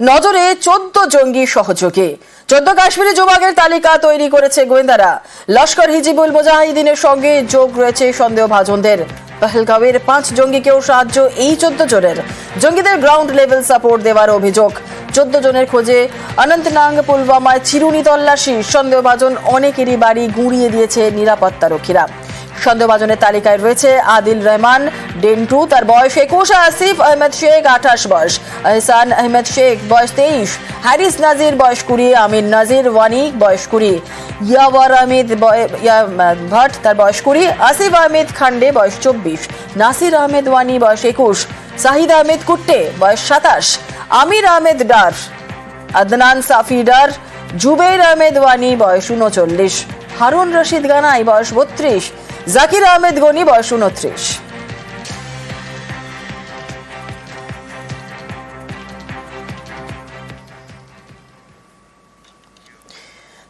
নজরে চোদ্দ জঙ্গি সহযোগে। চোদ্দ কাশ্মীরি যুবকের তালিকা তৈরি করেছে গোয়েন্দারা। লস্কর হিজিবুল মুজাহিদিনের সঙ্গে যোগ রয়েছে সন্দেহভাজনদের। পহলগাঁওয়ের পাঁচ জঙ্গিকেও সাহায্য এই চোদ্দ জনের। জঙ্গিদের গ্রাউন্ড লেভেল সাপোর্ট দেওয়ার অভিযোগ। চোদ্দ জনের খোঁজে অনন্তনাগ পুলওয়ামায় চিরুনি তল্লাশি। সন্দেহভাজন অনেকেরই বাড়ি গুঁড়িয়ে দিয়েছে নিরাপত্তারক্ষীরা। সন্দেহভাজনের তালিকায় রয়েছে আদিল রহমান ডেন্টু, তার বয়স একুশ আসিফ আহমেদ শেখ আঠাশ বয়স। এহসান আহমেদ শেখ বয়স তেইশ। হ্যারিস নাজির বয়স কুড়ি, আমির নাজির ওয়ানি বয়স কুড়ি। ইয়াওয়ার আহমেদ ভট্ট তার বয়স কুড়ি। আসিফ আহমেদ খান্ডে বয়স চব্বিশ। নাসির আহমেদ ওয়ানি বয়স একুশ। সাহিদ আহমেদ কুট্টে বয়স সাতাশ। আমির আহমেদ ডার, আদনান সাফি ডার জুবের আহমেদ ওয়ানি বয়স উনচল্লিশ। হারুন রশিদ গানাই বয়স বত্রিশ। জাকির আহমেদ গনি বয়স উনত্রিশ।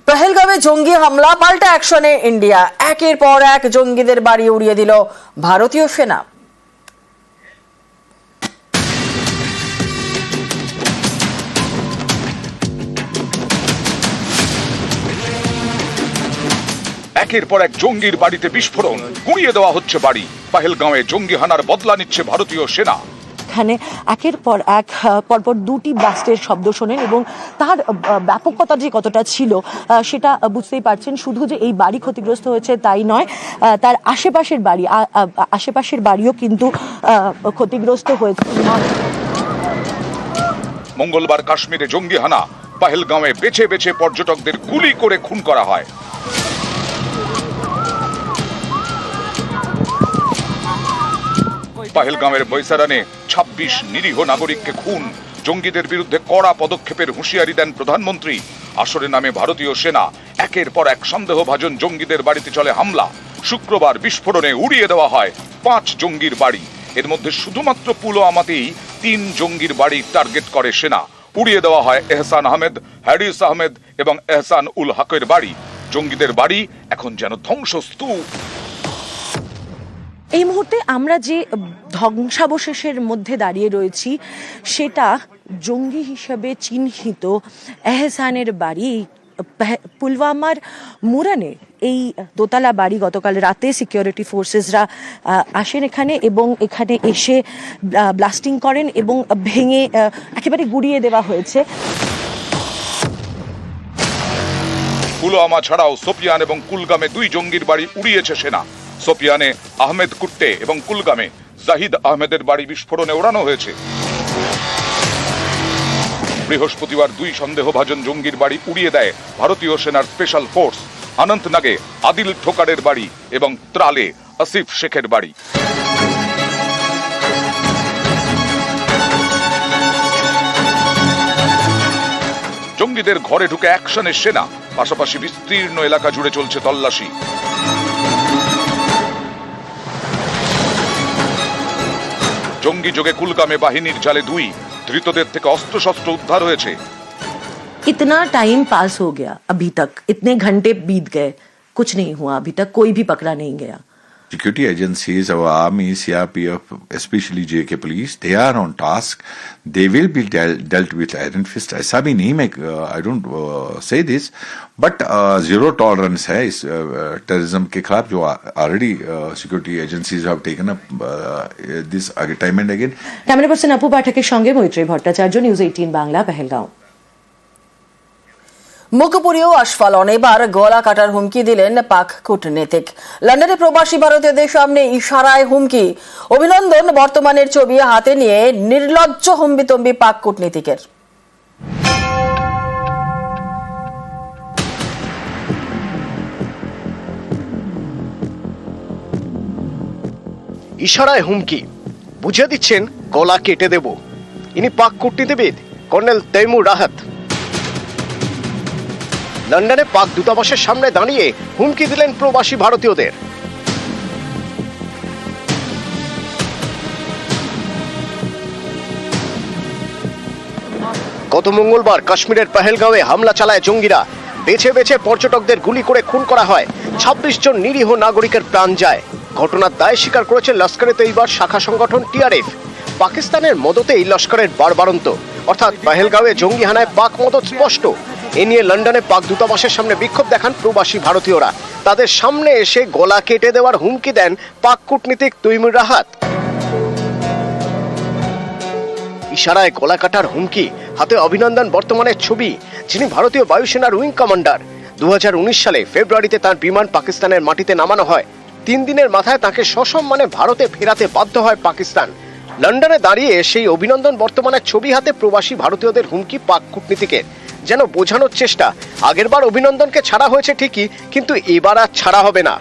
পহেলগামে জঙ্গি হামলা, পাল্টা অ্যাকশনে ইন্ডিয়া। একের পর এক জঙ্গিদের বাড়ি উড়িয়ে দিল ভারতীয় সেনা। একের পর এক জঙ্গির বাড়িতে বিস্ফোরণ। গুঁড়িয়ে দেওয়া হচ্ছে বাড়ি। পাহেলগাঁওয়ে জঙ্গি হানার বদলা নিচ্ছে ভারতীয় সেনা। এখানে একের পর এক পরপর দুটি ব্লাস্টের শব্দ শোনেন এবং তার ব্যাপকতা যে কতটা ছিল সেটা বুঝতেই পারছেন। শুধু যে এই বাড়ি ক্ষতিগ্রস্ত হয়েছে তাই নয় তার আশেপাশের বাড়ি আশেপাশের বাড়িও কিন্তু ক্ষতিগ্রস্ত হয়েছে। মঙ্গলবার কাশ্মীরে জঙ্গি হানা, পাহেলগাঁওয়ে বেছে বেছে পর্যটকদের গুলি করে খুন করা হয়। পাহেলগাঁওয়ের বৈসারানে ছাব্বিশ নিরীহ নাগরিককে খুন। জঙ্গিদের বিরুদ্ধে কড়া পদক্ষেপের হুঁশিয়ারি দেন প্রধানমন্ত্রী। আসরে নামে ভারতীয় সেনা। একের পর এক সন্দেহভাজন জঙ্গিদের বাড়িতে চলে হামলা। শুক্রবার বিস্ফোরণে উড়িয়ে দেওয়া হয় পাঁচ জঙ্গির বাড়ি। এর মধ্যে শুধুমাত্র পুলওয়ামাতেই তিন জঙ্গির বাড়ি টার্গেট করে সেনা। উড়িয়ে দেওয়া হয় এহসান আহমেদ, হ্যারিস আহমেদ এবং এহসান উল হকের বাড়ি। জঙ্গিদের বাড়ি এখন যেন ধ্বংসস্তূপ। এই মুহূর্তে আমরা যে ধ্বংসাবশেষের মধ্যে দাঁড়িয়ে রয়েছি, সেটা জঙ্গি হিসাবে চিহ্নিত এহসানের বাড়ি পুলওয়ামার মুরানে এই দোতলা বাড়ি গতকাল রাতে সিকিউরিটি ফোর্সেসরা আসেন এখানে এবং এখানে এসে ব্লাস্টিং করেন এবং ভেঙে একেবারে গুড়িয়ে দেওয়া হয়েছে। পুলওয়ামা ছাড়াও সোপিয়ান এবং কুলগামে দুই জঙ্গির বাড়ি উড়িয়েছে সেনা। সোপিয়ানে আহমেদ কুট্টে এবং কুলগামে জাহিদ আহমেদের বাড়ি বিস্ফোরণে ওড়ানো হয়েছে। বৃহস্পতিবার দুই সন্দেহভাজন জঙ্গির বাড়ি উড়িয়ে দেয় ভারতীয় সেনার স্পেশাল ফোর্স। অনন্তনাগে আদিল ঠোকারের বাড়ি এবং ত্রালে আসিফ শেখের বাড়ি। জঙ্গিদের ঘরে ঢুকে অ্যাকশনের সেনা, পাশাপাশি বিস্তীর্ণ এলাকা জুড়ে চলছে তল্লাশি। জঙ্গি যোগে কুলগামে বাহিনীর জালে দুই ধৃতদের থেকে অস্ত্রশস্ত্র উদ্ধার হয়েছে इतना टाइम पास हो गया अभी तक इतने घंटे बीत गए कुछ नहीं हुआ अभी तक कोई भी पकड़ा नहीं गया security agencies, our army, CRPF, especially JK police, they are on task. They will be del- dealt with iron fist. ऐसा भी नहीं मैं uh, I don't uh, say this, but uh, zero tolerance है इस terrorism के खिलाफ जो already uh, security agencies have taken up uh, this ag- time and again. Camera person আপু পাঠকের সঙ্গে মৈত্রী ভট্টাচার্য নিউজ এইটিন বাংলা পেহেলগাঁও মুখপুরীয় আস্ফালন এবার গলা কাটার হুমকি দিলেন পাক কূটনীতিক। লন্ডনে প্রবাসী ভারতীয়দের সামনে ইশারায় হুমকি। অভিনন্দন, বর্তমানের ছবি হাতে নিয়ে নির্লজ্জ হম্বিতম্বি পাক কূটনীতিকের। ইশারায় হুমকি। বুঝিয়ে দিচ্ছেন, গলা কেটে দেব। ইনি পাক কূটনীতিবিদ, কর্নেল তৈমুর রাহাত। লন্ডনে পাক দূতাবাসের সামনে দাঁড়িয়ে হুমকি দিলেন প্রবাসী ভারতীয়দের। গত মঙ্গলবার কাশ্মীরের পেহেলগাঁওয়ে হামলা চালায় জঙ্গিরা। বেছে বেছে পর্যটকদের গুলি করে খুন করা হয়। ছাব্বিশ জন নিরীহ নাগরিকের প্রাণ যায়। ঘটনার দায় স্বীকার করেছে লস্করে তৈবার শাখা সংগঠন টিআরএফ। পাকিস্তানের মদতেই লস্করের বারবারন্ত। অর্থাৎ পাহেলগাঁওয়ে জঙ্গি হানায় পাক মদত স্পষ্ট। এ নিয়ে লন্ডনে পাক দূতাবাসের সামনে বিক্ষোভ দেখান প্রবাসী ভারতীয়রা। তাদের সামনে এসে গলা কেটে দেওয়ার হুমকি দেন পাক কূটনীতিক তৈমুর রাহাত। ইশারায় গলা কাটার হুমকি, হাতে অভিনন্দন বর্তমানের ছবি, যিনি ভারতীয় বায়ুসেনার উইং কমান্ডার। দু হাজার উনিশ সালে ফেব্রুয়ারিতে তার বিমান পাকিস্তানের মাটিতে নামানো হয়। তিন দিনের মাথায় তাকে সসম্মানে ভারতে ফেরাতে বাধ্য হয় পাকিস্তান। লন্ডনে দাঁড়িয়ে সেই অভিনন্দন বর্তমানের ছবি হাতে প্রবাসী ভারতীয়দের হুমকি পাক কূটনীতিকের। যেন বোঝানোর চেষ্টা। আগেরবার অভিনন্দনকে ছাড়া হয়েছে ঠিকই, কিন্তু এবার আর ছাড়া হবে না।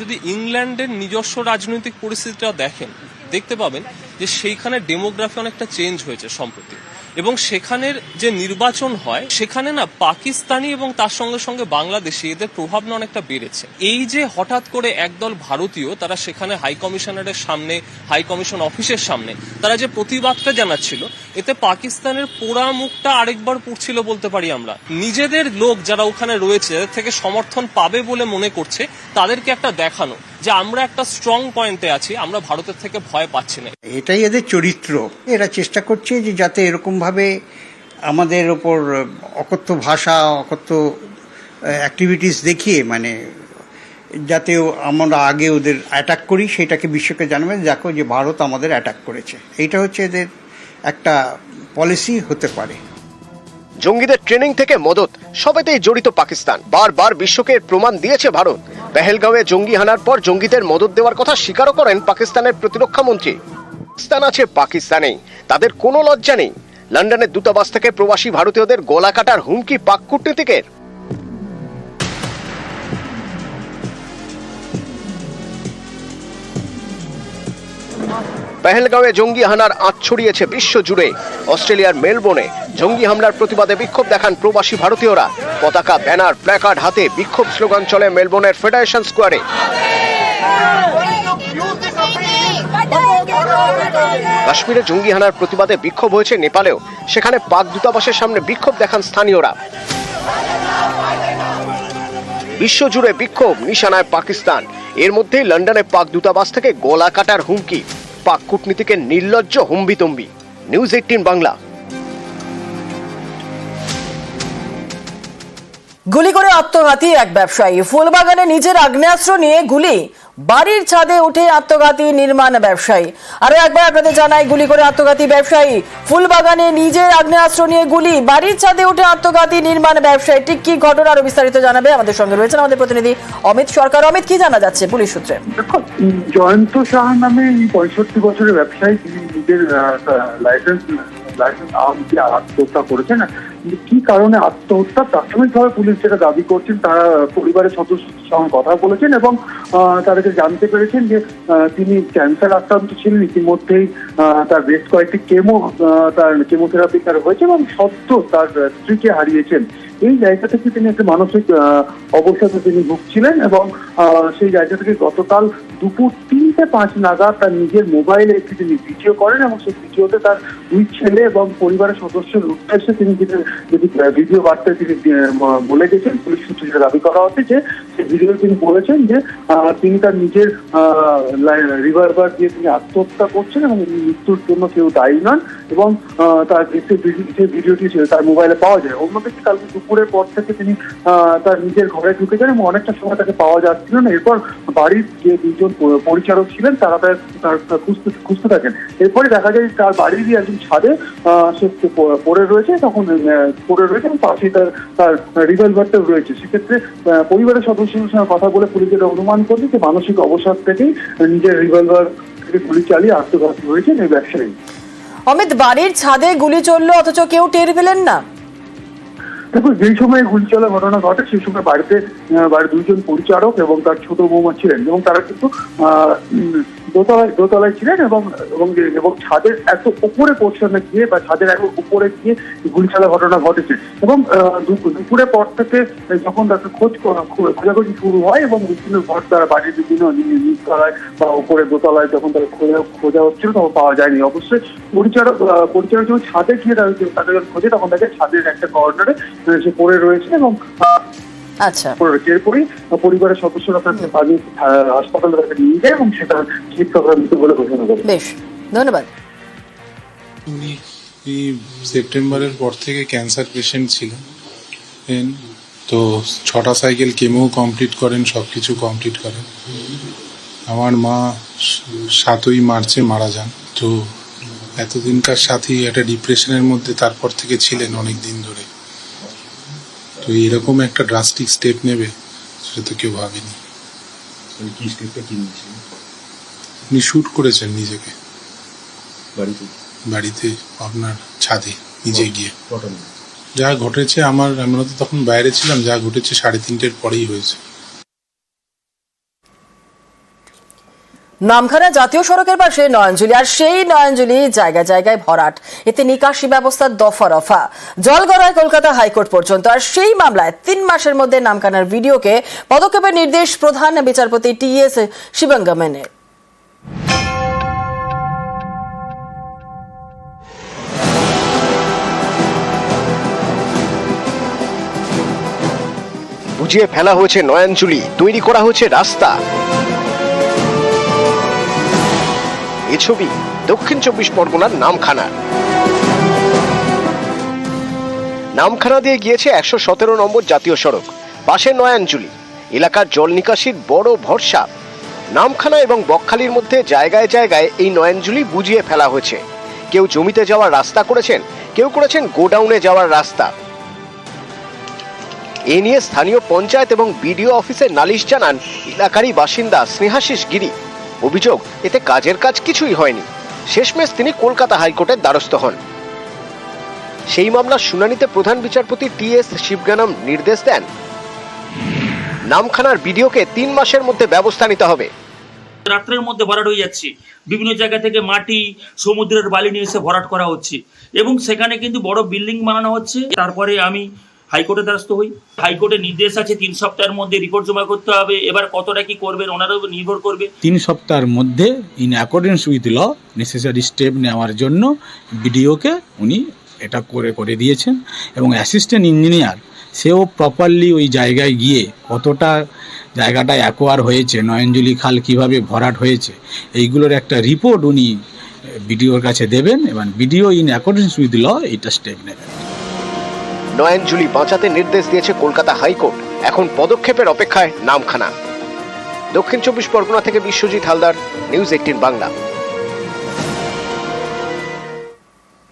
যদি ইংল্যান্ডের নিজস্ব রাজনৈতিক পরিস্থিতিটা দেখেন, দেখতে পাবেন যে সেইখানে ডেমোগ্রাফি অনেকটা চেঞ্জ হয়েছে সম্প্রতি। এবং সেখানের যে নির্বাচন হয়, সেখানে না পাকিস্তানি এবং তার সঙ্গে সঙ্গে বাংলাদেশি, এদের প্রভাব না অনেকটা বেড়েছে। এই যে হঠাৎ করে একদল ভারতীয়, তারা সেখানে হাই কমিশনারের সামনে হাই কমিশন অফিসের সামনে, তারা যে প্রতিবাদটা জানাচ্ছিল এতে পাকিস্তানের পোড়া মুখটা আরেকবার পুড়ছিল বলতে পারি আমরা। নিজেদের লোক যারা ওখানে রয়েছে, যাদের থেকে সমর্থন পাবে বলে মনে করছে, তাদেরকে একটা দেখানো যে আমরা একটা স্ট্রং পয়েন্টে আছি, আমরা ভারতের থেকে ভয় পাচ্ছি না। এটাই এদের চরিত্র। এরা চেষ্টা করছে যে যাতে এরকমভাবে আমাদের ওপর অকথ্য ভাষা, অকথ্য অ্যাক্টিভিটিস দেখিয়ে মানে যাতে আমরা আগে ওদের অ্যাটাক করি, সেটাকে বিশ্বকে জানাবে, দেখো যে ভারত আমাদের অ্যাটাক করেছে। এইটা হচ্ছে এদের একটা পলিসি হতে পারে। জঙ্গিদের ট্রেনিং থেকে মদত, সবেতেই জড়িত পাকিস্তান। বারবার বিশ্বকে প্রমাণ দিয়েছে ভারত। পেহেলগাঁওয়ে জঙ্গি হানার পর জঙ্গিদের মদত দেওয়ার কথা স্বীকারও করেন পাকিস্তানের প্রতিরক্ষা মন্ত্রী। পাকিস্তান আছে, পাকিস্তানেই। তাদের কোনো লজ্জা নেই। লন্ডনের দূতাবাস থেকে প্রবাসী ভারতীয়দের গলা কাটার হুমকি পাক কূটনীতিকের। পেহেলগাঁওয়ে জঙ্গি হানার আঁচ ছড়িয়েছে বিশ্ব জুড়ে অস্ট্রেলিয়ার মেলবোর্নে জঙ্গি হামলার প্রতিবাদে বিক্ষোভ দেখান প্রবাসী ভারতীয়রা। পতাকা, ব্যানার, প্ল্যাকার্ড হাতে বিক্ষোভ স্লোগান চলে মেলবোর্নের ফেডারেশন স্কোয়ারে কাশ্মীরে জঙ্গি হানার প্রতিবাদে বিক্ষোভ হয়েছে নেপালেও। সেখানে পাক দূতাবাসের সামনে বিক্ষোভ দেখান স্থানীয়রা। বিশ্বজুড়ে বিক্ষোভ, নিশানায় পাকিস্তান। এর মধ্যেই লন্ডনে পাক দূতাবাস থেকে গলা কাটার হুমকি। পাক কূটনীতিকে নির্লজ্জ হুম্বিতম্বি। News eighteen Bangla. গুলি করে আত্মঘাতী এক ব্যবসায়ী। ফুলবাগানে নিজের আগ্নেয়াস্ত্র নিয়ে গুলি। বাড়ির ছাদে উঠে আত্মঘাতী নির্মাণ ব্যবসায়ী। আরও একবার আপনাদের জানাই, গুলি করে আত্মঘাতী ব্যবসায়ী। ফুলবাগানে নিজের আগ্নেয়াস্ত্র নিয়ে গুলি, বাড়ির ছাদে উঠে আত্মঘাতী নির্মাণ ব্যবসায়ী। ঠিক কি ঘটনা আরও বিস্তারিত জানাবে আমাদের সঙ্গে রয়েছেন আমাদের প্রতিনিধি অমিত সরকার। অমিত, কি জানা যাচ্ছে পুলিশ সূত্রে? জয়ন্ত সাহা নামে পঁয়ষট্টি বছরের ব্যবসায়ী, তিনি নিজের লাইসেন্স আত্মহত্যা করেছেন। কিন্তু কি কারণে আত্মহত্যা? প্রাথমিকভাবে পুলিশ যেটা দাবি করছেন, তারা পরিবারের সদস্যদের সঙ্গে কথা বলেছেন এবং তাদেরকে জানতে পেরেছেন যে তিনি ক্যান্সার আক্রান্ত ছিলেন। ইতিমধ্যেই তার বেশ কয়েকটি কেমো তার কেমোথেরাপি তার হয়েছে এবং সত্য তার স্ত্রীকে হারিয়েছেন। এই জায়গা থেকে তিনি একটা মানসিক অবসাদে তিনি ভুগছিলেন এবং সেই জায়গা থেকে গতকাল দুপুর তিনটে পাঁচ নাগাদ তার নিজের মোবাইলে একটি তিনি ভিডিও করেন এবং সেই ভিডিওতে তার দুই ছেলে এবং পরিবারের সদস্যের উদ্দেশ্যে তিনি যদি ভিডিও বার্তায় তিনি বলে গেছেন, পুলিশ সূত্রে দাবি করা হচ্ছে যে ভিডিওতে তিনি বলেছেন যে তিনি তার নিজের রিভলভার দিয়ে তিনি আত্মহত্যা করছেন এবং মৃত্যুর জন্য কেউ দায়ী নন এবং তার যে ভিডিওটি ছিল, তার মোবাইলে পাওয়া যায়। অন্যদিকে কালকে দুপুরের পর থেকে তিনি তার নিজের ঘরে ঢুকে যান এবং অনেকটা সময় তাকে পাওয়া যাচ্ছিল না। এরপর বাড়ির যে দুজন পরিচারক ছিলেন, তারা তার খুঁজতে খুঁজতে থাকেন। এরপরে দেখা যায় তার বাড়িরই একজন ছাদে সে পড়ে রয়েছে, তখন পড়ে রয়েছে এবং পাশে তার তার রিভলভারটাও রয়েছে। সেক্ষেত্রে পরিবারের পরিবারের সদস্যদের সঙ্গে কথা বলে পুলিশের অনুমান করছে যে মানসিক অবসাদ থেকেই নিজের রিভলভার থেকে গুলি চালিয়ে আত্মঘাতী হয়েছেন এই ব্যবসায়ী। অমিত বাড়ির ছাদে গুলি চলল অথচ কেউ টের পেলেন না। দেখো যেই সময় গুলি চলার ঘটনা ঘটে সেই সময় বাড়িতে বাড়ির দুইজন পরিচারক এবং তার ছোট বৌমা ছিলেন এবং তারা কিন্তু দোতলায় দোতলায় ছিলেন এবং এবং এবং ছাদের এত উপরে পোর্শনে গিয়ে বা ছাদের এত উপরে গিয়ে গুলি চলার ঘটনা ঘটেছে। এবং আহ, দু- দুপুরের পর থেকে যখন তাকে খোঁজ খোঁজাখুঁজি শুরু হয় এবং বিভিন্ন ঘর তারা বাড়ির বিভিন্ন নিচতলায় বা উপরে দোতলায় যখন তারা খোঁজা খোঁজা হচ্ছিল তখন পাওয়া যায়নি। অবশ্যই পরিচারক আহ, পরিচারক যখন ছাদে গিয়ে তাদের খোঁজে তখন তাকে ছাদের একটা কর্নারে সে পড়ে রয়েছে এবং আচ্ছা। পরিবারের সদস্যরা তাকে হাসপাতালে তাকে নিয়ে যায় এবং সেটা বলে ঘোষণা করে। বেশ ধন্যবাদ। সেপ্টেম্বরের পর থেকে ক্যান্সার পেশেন্ট ছিলেন? তো ছটা সাইকেল কেমো কমপ্লিট করেন সব কিছু কমপ্লিট করেন। আমার মা সাতই মার্চে মারা যান। তো এতদিনকার সাথী একটা ডিপ্রেশনের মধ্যে তারপর থেকে ছিলেন অনেক দিন ধরে। তো এরকম একটা ড্রাস্টিক স্টেপ নেবে সেটা তো কেউ ভাবেনি। আপনি শ্যুট করেছেন নিজেকে। বাড়িতে? আপনার ছাদে নিজে গিয়ে। যা ঘটেছে আমার আমরা তো তখন বাইরে ছিলাম যা ঘটেছে সাড়ে তিনটের পরেই হয়েছে। নামখানা জাতীয় সড়কের পাশে নয়নজুলি, আর সেই নয়নজুলি জায়গায় জায়গায় ভরাট। এতে নিকাশি ব্যবস্থার দফা রফা। জল গড়ায় কলকাতা হাইকোর্ট পর্যন্ত। আর সেই মামলায় তিন মাসের মধ্যে নামখানার ভিডিওকে পদক্ষেপের নির্দেশ প্রধান বিচারপতি টি এস শিবঙ্গমেনের বুঝিয়ে ফেলা হয়েছে নয়নচুলি তৈরি করা হয়েছে রাস্তা। এ ছবি দক্ষিণ চব্বিশ পরগনার নামখানা। নামখানা দিয়ে গিয়েছে একশো সতেরো নম্বর জাতীয় সড়ক, পাশে নয়াঞ্জলি। এলাকার জল নিকাশির বড় ভরসা। নামখানা এবং বকখালির মধ্যে জায়গায় জায়গায় এই নয়াঞ্জলি বুঝিয়ে ফেলা হয়েছে। কেউ জমিতে যাওয়ার রাস্তা করেছেন, কেউ করেছেন গোডাউনে যাওয়ার রাস্তা। এ নিয়ে স্থানীয় পঞ্চায়েত এবং বিডিও অফিসে নালিশ জানান এলাকারই বাসিন্দা স্নেহাশিস গিরি। অভিযোগ, এতে কাজের কাজ কিছুই হয়নি। শেষমেশ তিনি কলকাতা হাইকোর্টের দ্বারস্থ হন। সেই মামলার শুনানিতে প্রধান বিচারপতি টি এস শিবগানম নির্দেশ দেন, নামখানার বিডিওকে তিন মাসের মধ্যে ব্যবস্থা নিতে হবে। রাত্রের মধ্যে ভরাট হয়ে যাচ্ছে। বিভিন্ন জায়গা থেকে মাটি, সমুদ্রের বালি নিয়ে এসে ভরাট করা হচ্ছে। এবং সেখানে কিন্তু বড় বিল্ডিং বানানো হচ্ছে। তারপরে আমি হাইকোর্টের দ্বারস্থ হই। হাইকোর্টের নির্দেশ আছে, তিন সপ্তাহের মধ্যে রিপোর্ট জমা করতে হবে। এবার কতটা কি করবেন ওনার উপর নির্ভর করবে। তিন সপ্তাহের মধ্যে in accordance with law necessary step নেওয়ার জন্য বিডিওকে উনি এটা করে করে দিয়েছেন এবং অ্যাসিস্ট্যান্ট ইঞ্জিনিয়ার সেও প্রপারলি ওই জায়গায় গিয়ে কতটা জায়গাটা অ্যাকোয়ার হয়েছে, নয়নজলি খাল কীভাবে ভরাট হয়েছে, এইগুলোর একটা রিপোর্ট উনি বিডিওর কাছে দেবেন এবং BDO in accordance with law এইটা স্টেপ নেবেন। নয়নজুলি বাঁচাতে নির্দেশ দিয়েছে কলকাতা হাইকোর্ট। এখন পদক্ষেপের অপেক্ষায় নামখানা। দক্ষিণ চব্বিশ পরগনা থেকে বিশ্বজিৎ হালদার, নিউজ এইটিন বাংলা।